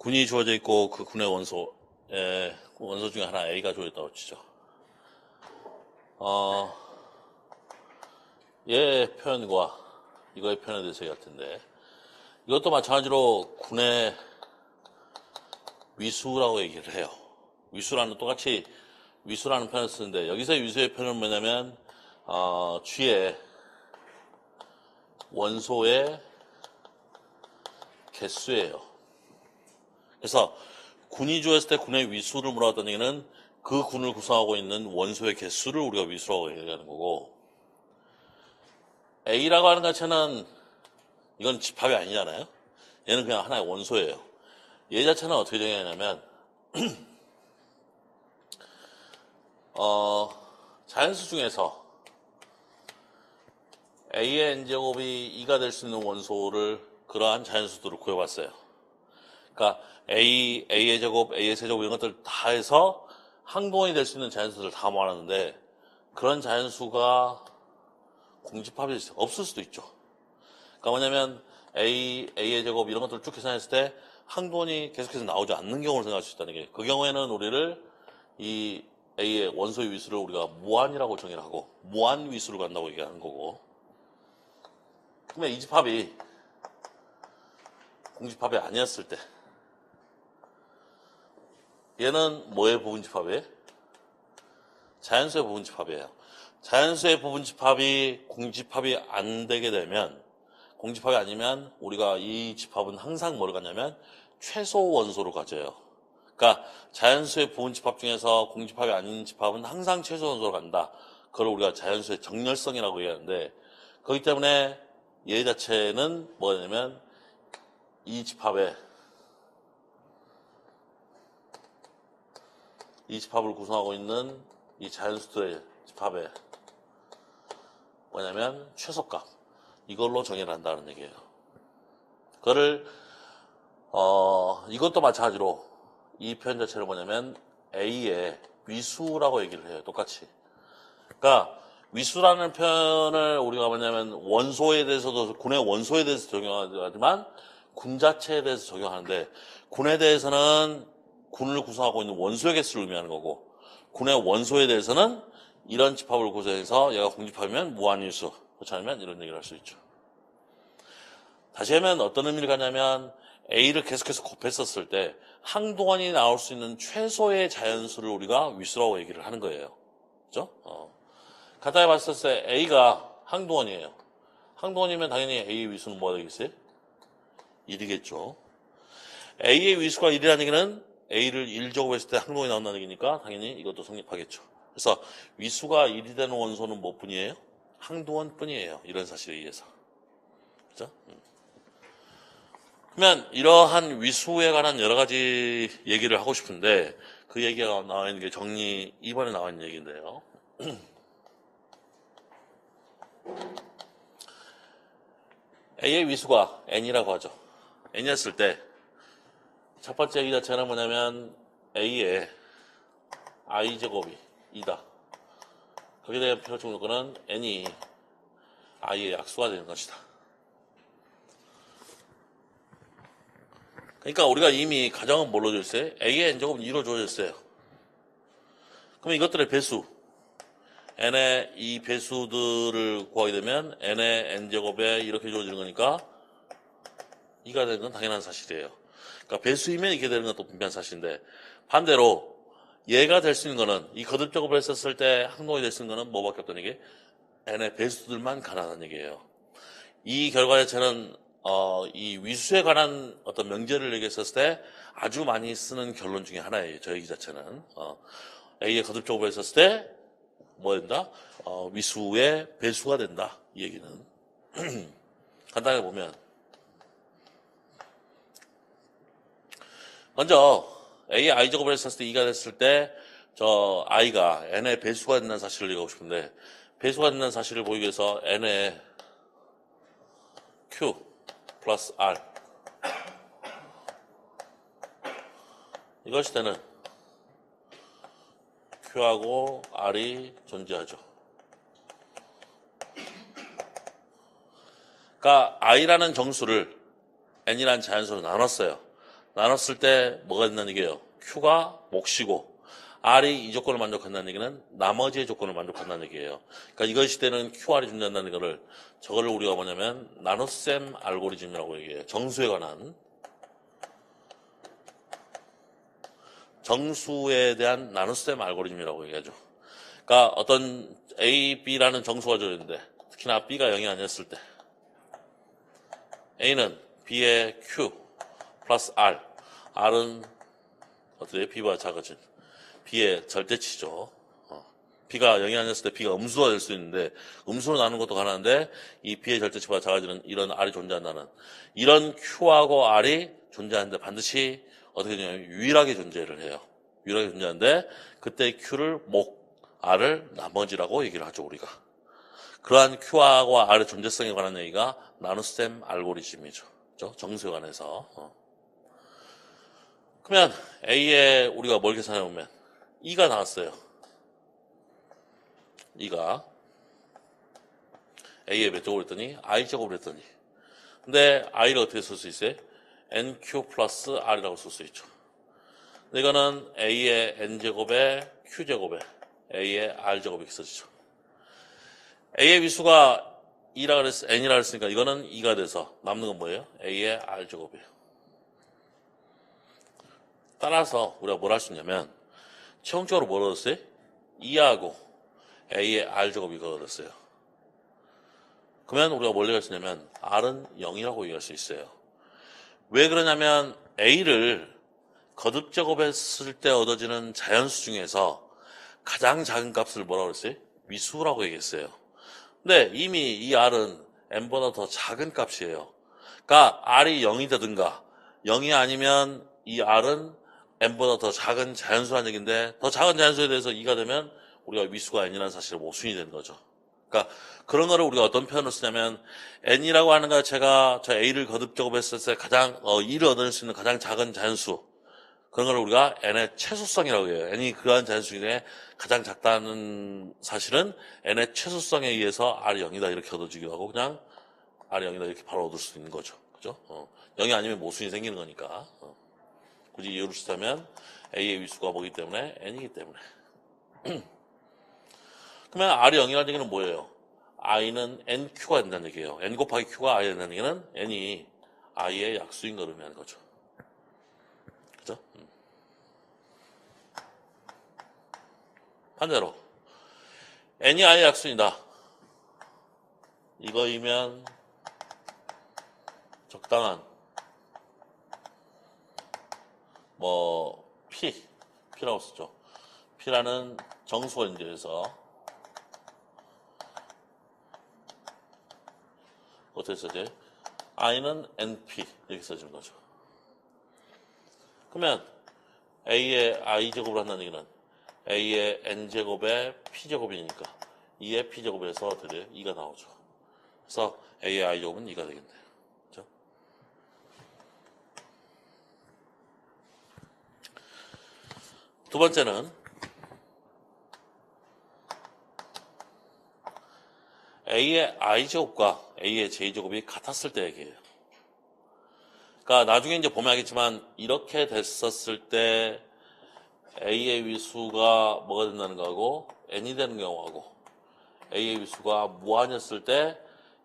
군이 주어져 있고 그 군의 원소, 에, 원소 중에 하나 A가 주어졌다고 치죠. 어, 얘의 표현과 이거의 표현에 대해서 얘기할 텐데, 이것도 마찬가지로 군의 위수라고 얘기를 해요. 위수라는 똑같이 위수라는 표현을 쓰는데, 여기서의 위수의 표현은 뭐냐면, 어, 쥐의 원소의 개수예요. 그래서 군이 주었을 때 군의 위수를 물어봤던 얘기는 그 군을 구성하고 있는 원소의 개수를 우리가 위수라고 얘기하는 거고 A라고 하는 자체는 이건 집합이 아니잖아요. 얘는 그냥 하나의 원소예요. 얘 자체는 어떻게 정의하냐면 어, 자연수 중에서 A의 n제곱이 2가 될 수 있는 원소를 그러한 자연수들을 구해봤어요. 그러니까 A, A의 제곱, A의 세제곱 이런 것들 다 해서 항동이 될 수 있는 자연수들을 다 모아놨는데 그런 자연수가 공집합이 없을 수도 있죠. 그러니까 뭐냐면 A, A의 제곱 이런 것들을 쭉 계산했을 때 항동이 계속해서 나오지 않는 경우를 생각할 수 있다는 게 그 경우에는 우리를 이 A의 원소의 위수를 우리가 무한이라고 정의를 하고 무한 위수를 간다고 얘기하는 거고 그러면 이 집합이 공집합이 아니었을 때 얘는 뭐의 부분집합이에요? 자연수의 부분집합이에요. 자연수의 부분집합이 공집합이 안 되게 되면 공집합이 아니면 우리가 이 집합은 항상 뭐를 갖냐면 최소 원소를 가져요. 그러니까 자연수의 부분집합 중에서 공집합이 아닌 집합은 항상 최소 원소를 간다. 그걸 우리가 자연수의 정렬성이라고 얘기하는데 그렇기 때문에 얘 자체는 뭐냐면 이 집합에 이 집합을 구성하고 있는 이 자연수들의 집합에 뭐냐면 최소값 이걸로 정의를 한다는 얘기예요. 그거를 어 이것도 마찬가지로 이 표현 자체를 뭐냐면 A의 위수라고 얘기를 해요. 똑같이. 그러니까 위수라는 표현을 우리가 뭐냐면 원소에 대해서도 군의 원소에 대해서 적용하지만 군 자체에 대해서 적용하는데 군에 대해서는 군을 구성하고 있는 원소의 개수를 의미하는 거고 군의 원소에 대해서는 이런 집합을 구성해서 얘가 공집합이면 무한일수 그렇지 않으면 이런 얘기를 할 수 있죠. 다시 하면 어떤 의미를 갖냐면 A를 계속해서 곱했었을 때 항동원이 나올 수 있는 최소의 자연수를 우리가 위수라고 얘기를 하는 거예요. 그죠? 어. 간단히 봤을 때 A가 항동원이에요. 항동원이면 당연히 A의 위수는 뭐가 되겠어요? 1이겠죠. A의 위수가 1이라는 얘기는 A를 1제곱했을 때 항동이 나온다는 얘기니까 당연히 이것도 성립하겠죠. 그래서 위수가 1이 되는 원소는 뭐 뿐이에요? 항동원 뿐이에요. 이런 사실에 의해서. 그죠? 음. 그러면 이러한 위수에 관한 여러 가지 얘기를 하고 싶은데 그 얘기가 나와 있는 게 정리 2번에 나와 있는 얘기인데요. A의 위수가 n이라고 하죠. n이었을 때 첫 번째 얘기 자체는 뭐냐면 A의 i제곱이 2다. 거기에 대한 표준 요건은 n이 i의 약수가 되는 것이다. 그러니까 우리가 이미 가정은 뭘로 줬어요? A의 n제곱은 2로 주어졌어요. 그럼 이것들의 배수, n의 이 배수들을 구하게 되면 n의 n제곱에 이렇게 주어지는 거니까 2가 되는 건 당연한 사실이에요. 그러니까 배수이면 이렇게 되는 것도 분명한 사실인데 반대로 얘가 될 수 있는 거는 이 거듭 작업을 했었을 때 항동이 될 수 있는 거는 뭐밖에 없다는 얘기 n의 배수들만 가능한 얘기예요. 이 결과 자체는 어, 이 위수에 관한 어떤 명제를 얘기했었을 때 아주 많이 쓰는 결론 중에 하나예요. 저 얘기 자체는. 어, A의 거듭 작업을 했었을 때 뭐 된다? 어, 위수의 배수가 된다. 이 얘기는. 간단하게 보면. 먼저, A의 I 작업을 했었을 때 2가 됐을 때, 저 I가 N의 배수가 된다는 사실을 얘기하고 싶은데, 배수가 된다는 사실을 보이기 위해서 N의 Q 플러스 R. 이것이 되는 Q하고 R이 존재하죠. 그러니까 I라는 정수를 N이라는 자연수로 나눴어요. 나눴을 때 뭐가 된다는 얘기예요? Q가 몫이고 R이 이 조건을 만족한다는 얘기는 나머지의 조건을 만족한다는 얘기예요. 그러니까 이것이 되는 QR이 존재한다는 거를 저거를 우리가 뭐냐면 나눗셈 알고리즘이라고 얘기해요. 정수에 관한 정수에 대한 나눗셈 알고리즘이라고 얘기하죠. 그러니까 어떤 A, B라는 정수가 주어졌는데 특히나 B가 0이 아니었을 때 A는 B의 Q 플러스 R R은 어떻게 B보다 작아진 B의 절대치죠. 어. B가 0이 아니었을 때 B가 음수가 될 수 있는데 음수로 나누는 것도 가능한데 이 B의 절대치보다 작아지는 이런 R이 존재한다는 이런 Q하고 R이 존재하는데 반드시 어떻게 되냐면 유일하게 존재를 해요. 유일하게 존재하는데 그때 Q를 목, R을 나머지라고 얘기를 하죠 우리가. 그러한 Q하고 R의 존재성에 관한 얘기가 나눗셈 알고리즘이죠. 정수에 관해서. 어. 그러면 A에 우리가 뭘 계산해 보면 2가 나왔어요. 2가 A에 몇 제곱을 했더니 I 제곱을 했더니 근데 I를 어떻게 쓸 수 있어요? NQ 플러스 R이라고 쓸 수 있죠. 이거는 A의 N제곱에 Q제곱에 A의 R제곱이 써지죠. A의 위수가 2라 그랬, N이라 그랬으니까 이거는 2가 돼서 남는 건 뭐예요? A의 R제곱이에요. 따라서 우리가 뭘 할 수 있냐면 최종적으로 뭘 얻었어요? 2하고 A의 R제곱이 얻었어요. 그러면 우리가 뭘 얘기할 수 있냐면 R은 0이라고 얘기할 수 있어요. 왜 그러냐면 A를 거듭 제곱했을 때 얻어지는 자연수 중에서 가장 작은 값을 뭐라고 그랬어요? 위수라고 얘기했어요. 근데 이미 이 R은 N보다 더 작은 값이에요. 그러니까 R이 0이 되든가 0이 아니면 이 R은 N보다 더 작은 자연수라는 얘기인데 더 작은 자연수에 대해서 2가 되면 우리가 위수가 N이라는 사실을 모순이 되는 거죠. 그러니까 그런 거를 우리가 어떤 표현을 쓰냐면 N이라고 하는 것 자체가 저 A를 거듭 제곱했을 때 가장 어, 2를 얻을 수 있는 가장 작은 자연수 그런 걸 우리가 n의 최소성이라고 해요. n이 그러한 자연수 중에 가장 작다는 사실은 n의 최소성에 의해서 r이 0이다 이렇게 얻어지기도 하고 그냥 r이 0이다 이렇게 바로 얻을 수 있는 거죠. 그죠? 어. 0이 아니면 모순이 생기는 거니까. 어. 굳이 이유를 쓰자면 a의 위수가 뭐기 때문에 n이기 때문에. 그러면 r이 0이라는 얘기는 뭐예요? i는 nq가 된다는 얘기예요. n 곱하기 q가 i 된다는 얘기는 n이 i의 약수인 걸 의미하는 거죠. 그죠? 음. 반대로 n이 i의 약수이다. 이거이면 적당한 뭐 p p라고 쓰죠. p라는 정수가 인제해서 어떻게 써지? i는 np 이렇게 써지는 거죠. 그러면 a의 i 제곱을 한다는 얘기는 a의 n 제곱의 p 제곱이니까 2의 p 제곱에서 어떻게 돼요? 2가 나오죠. 그래서 a의 i 제곱은 2가 되겠네요. 그죠? 두 번째는 a의 i 제곱과 a의 j 제곱이 같았을 때 얘기예요. 그러니까 나중에 이제 보면 알겠지만 이렇게 됐었을 때 a의 위수가 뭐가 된다는 거하고 n이 되는 경우하고 a의 위수가 무한이었을 때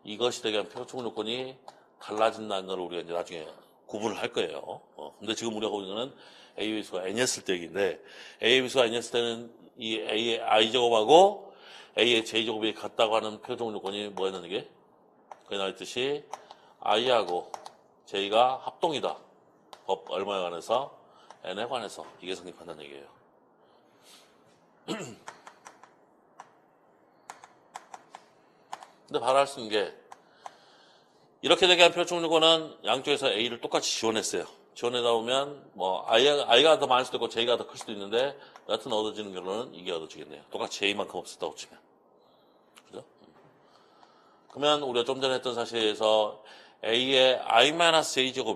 이것이 되게 한 표충 요건이 달라진다는 걸 우리가 이제 나중에 구분을 할 거예요. 어, 근데 지금 우리가 보는 거는 a의 위수가 n이었을 때 얘기인데 a의 위수가 n이었을 때는 이 a의 i 제곱하고 a의 j 제곱이 같다고 하는 표준 요건이 뭐였는 게 나와 있듯이 i하고 j가 합동이다. 법 얼마에 관해서 n에 관해서 이게 성립한다는 얘기예요. 근데 할수 있는 게 이렇게 되게 한 표준 요건은 양쪽에서 a를 똑같이 지원했어요. 지원해다 보면 뭐 i가, i가 더 많을 수도 있고 j가 더 클 수도 있는데 여하튼 얻어지는 결론은 이게 얻어지겠네요. 똑같이 j만큼 없었다고 치면. 그죠? 그러면 우리가 좀 전에 했던 사실에서 a의 i-j 제곱이